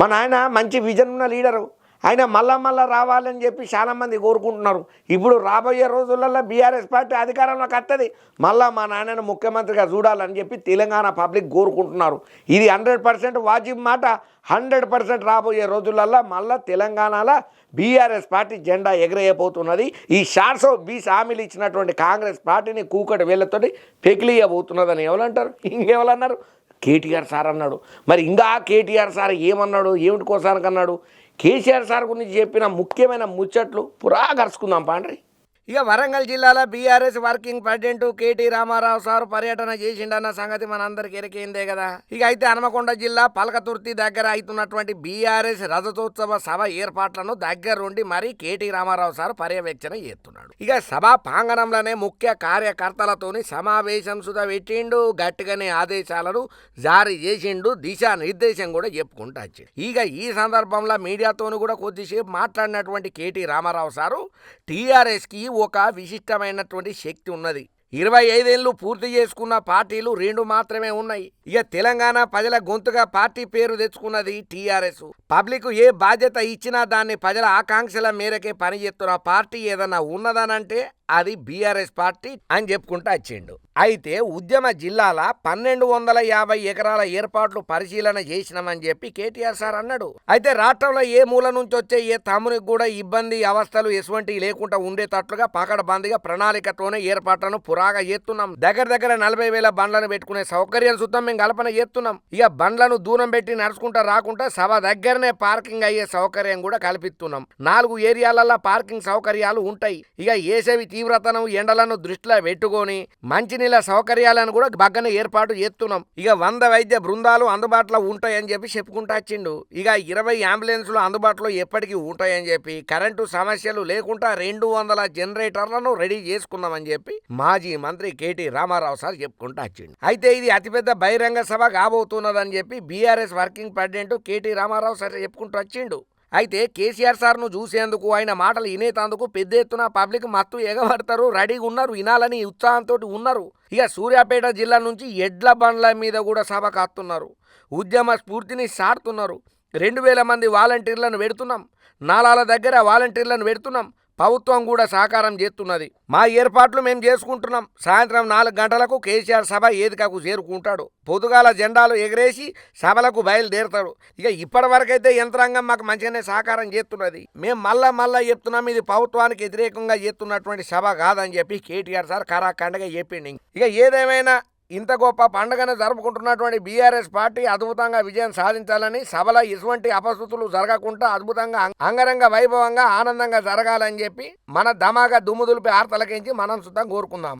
మా నాయన మంచి విజన్ ఉన్న లీడరు ఆయన మళ్ళా మళ్ళా రావాలని చెప్పి చాలామంది కోరుకుంటున్నారు. ఇప్పుడు రాబోయే రోజులలో బీఆర్ఎస్ పార్టీ అధికారంలోకి వస్తుంది. మళ్ళా మా నాయనను ముఖ్యమంత్రిగా చూడాలని చెప్పి తెలంగాణ పబ్లిక్ కోరుకుంటున్నారు. ఇది హండ్రెడ్ పర్సెంట్ వాజిబ్ మాట. హండ్రెడ్ పర్సెంట్ రాబోయే రోజులల్లో మళ్ళా తెలంగాణలో బీఆర్ఎస్ పార్టీ జెండా ఎగరేయబోతున్నది. ఈ షార్సో బీస్ హామీలు ఇచ్చినటువంటి కాంగ్రెస్ పార్టీని కూకటి వేళ్ళతోటి పెకిలియబోతున్నదని ఎవరంటారు? ఇంకెవరన్నారు? కేటీఆర్ సార్ అన్నాడు. మరి ఇంకా కేటీఆర్ సార్ ఏమన్నాడు? ఏమిటి కోసానికి అన్నాడు కేసీఆర్ సార్ గురించి చెప్పిన ముఖ్యమైన ముచ్చట్లు పురా కరుచుకుందాం పాండ్రి. ఇక వరంగల్ జిల్లాలో BRS working president KT Rama Rao sir పర్యటన చేసిండన్న సంగతి మనందరికి ఎరికైందే కదా. ఇక అయితే హనుమకొండ జిల్లా పలకతుర్తి దగ్గర అవుతున్నటువంటి బీఆర్ఎస్ రజతోత్సవ సభ ఏర్పాట్లను దగ్గరుండి మరీ కేటీ రామారావు సార్ పర్యవేక్షణ చేస్తున్నాడు. ఇక సభ ప్రాంగణంలోనే ముఖ్య కార్యకర్తలతోని సమావేశం సుధా పెట్టిండు గట్టిగానే ఆదేశాలను జారీ చేసిండు దిశా నిర్దేశం కూడా చెప్పుకుంటూ వచ్చిండు. ఇక ఈ సందర్భంలో మీడియాతోను కూడా కొద్దిసేపు మాట్లాడినటువంటి కేటీ రామారావు సారు టీఆర్ఎస్కి ఒక విశిష్టమైనటువంటి శక్తి ఉన్నది. ఇరవై ఐదేళ్ళు పూర్తి చేసుకున్న పార్టీలు రెండు మాత్రమే ఉన్నాయి. ఇక తెలంగాణ ప్రజల గొంతుగా పార్టీ పేరు తెచ్చుకున్నది టీఆర్ఎస్. పబ్లిక్ ఏ బాధ్యత ఇచ్చినా దాన్ని ప్రజల ఆకాంక్షల మేరకే పనిచేస్తున్న పార్టీ ఏదన్నా ఉన్నదనంటే అది బీఆర్ఎస్ పార్టీ అని చెప్పుకుంటూ వచ్చిండు. అయితే ఉద్యమ జిల్లాల పన్నెండు వందల యాభై ఎకరాల ఏర్పాట్లు పరిశీలన చేసినామని చెప్పి కేటీఆర్ సార్ అన్నాడు. అయితే రాష్ట్రంలో ఏ మూల నుంచి వచ్చే ఏ తమ్మునికి కూడా ఇబ్బంది అవస్థలు ఎటువంటివి లేకుండా ఉండేటట్లుగా పకడ్బందీగా ప్రణాళికతోనే ఏర్పాట్లను రాగా చేస్తున్నాం దగ్గర దగ్గర నలభై వేల బండ్లను పెట్టుకునే సౌకర్యం సుతం మేము కల్పన చేస్తున్నాం ఇక బండ్లను దూరం పెట్టి నడుచుకుంటా రాకుండా సభ దగ్గరనే పార్కింగ్ అయ్యే సౌకర్యం కూడా కల్పిస్తున్నాం. నాలుగు ఏరియాలలో పార్కింగ్ సౌకర్యాలు ఉంటాయి. ఇక ఏసవి తీవ్రతను ఎండలను దృష్టిలో పెట్టుకొని మంచినీళ్ళ సౌకర్యాలను కూడా బగ్గన ఏర్పాటు చేస్తున్నాం. ఇక వంద వైద్య బృందాలు అందుబాటులో ఉంటాయని చెప్పి చెప్పుకుంటా వచ్చిండు. ఇక ఇరవై అంబులెన్సులు అందుబాటులో ఎప్పటికీ ఉంటాయని చెప్పి కరెంటు సమస్యలు లేకుండా రెండు వందల జనరేటర్లను రెడీ చేసుకున్నామని చెప్పి మాజీ మంత్రి కేటీ రామారావు సార్ చెప్పుకుంటూ వచ్చిండు. అయితే ఇది అతిపెద్ద బహిరంగ సభ కాబోతున్నదని చెప్పి BRS working president KT Rama Rao sir చెప్పుకుంటూ వచ్చిండు. అయితే కేసీఆర్ సార్ను చూసేందుకు ఆయన మాటలు వినేతందుకు పెద్ద ఎత్తున పబ్లిక్ మత్తు ఎగబడతారు రెడీగా ఉన్నారు వినాలని ఉత్సాహంతో ఉన్నారు. ఇక సూర్యాపేట జిల్లా నుంచి ఎడ్ల బండ్ల మీద కూడా సభ కాస్తున్నారు ఉద్యమ స్ఫూర్తిని సాడుతున్నారు రెండు వేల మంది వాలంటీర్లను పెడుతున్నాం. నాలాల దగ్గర వాలంటీర్లను పెడుతున్నాం. ప్రభుత్వం కూడా సహకారం చేస్తున్నది. మా ఏర్పాట్లు మేము చేసుకుంటున్నాం. సాయంత్రం నాలుగు గంటలకు కేసీఆర్ సభ ఏదికకు చేరుకుంటాడు. పొదుగాల జెండాలు ఎగరేసి సభలకు బయలుదేరుతాడు ఇక ఇప్పటివరకైతే యంత్రాంగం మాకు మంచిగానే సహకారం చేస్తున్నది. మేము మళ్ళా మళ్ళా చెప్తున్నాం ఇది ప్రభుత్వానికి వ్యతిరేకంగా చేస్తున్నటువంటి సభ కాదని చెప్పి కేటీఆర్ సార్ కరాఖండగా చెప్పిండి. ఇక ఏదేమైనా ఇంత గొప్ప పండుగను జరుపుకుంటున్నటువంటి బీఆర్ఎస్ పార్టీ అద్భుతంగా విజయం సాధించాలని సభలో ఇటువంటి అపస్థుతులు జరగకుండా అద్భుతంగా అంగరంగ వైభవంగా ఆనందంగా జరగాలని చెప్పి మన ధమాగా దుమ్ము దులిపి ఆర్తలకించి మనం సుతం కోరుకుందాం.